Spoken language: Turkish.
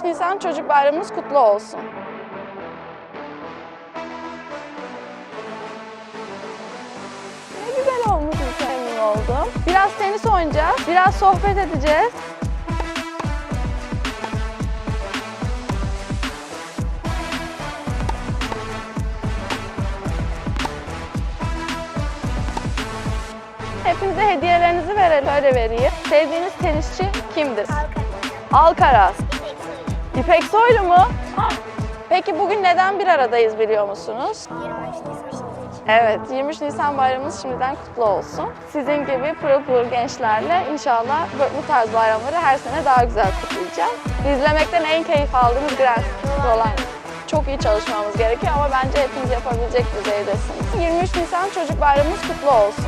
23 Nisan Çocuk Bayramımız kutlu olsun. Ne güzel olmuş emin oldum. Biraz tenis oynayacağız, biraz sohbet edeceğiz. Hepinize hediyelerinizi verelim. Öyle vereyim. Sevdiğiniz tenisçi kimdir? Alcaraz. İpek Soylu mu? Peki bugün neden bir aradayız biliyor musunuz? 23 Nisan. Evet, 23 Nisan bayramımız şimdiden kutlu olsun. Sizin gibi pırıl pırıl gençlerle inşallah bu- tarz bayramları her sene daha güzel kutlayacağız. İzlemekten en keyif aldığımız Grand Prix olan çok iyi çalışmamız gerekiyor ama bence hepiniz yapabilecek düzeydesiniz. 23 Nisan Çocuk Bayramımız kutlu olsun.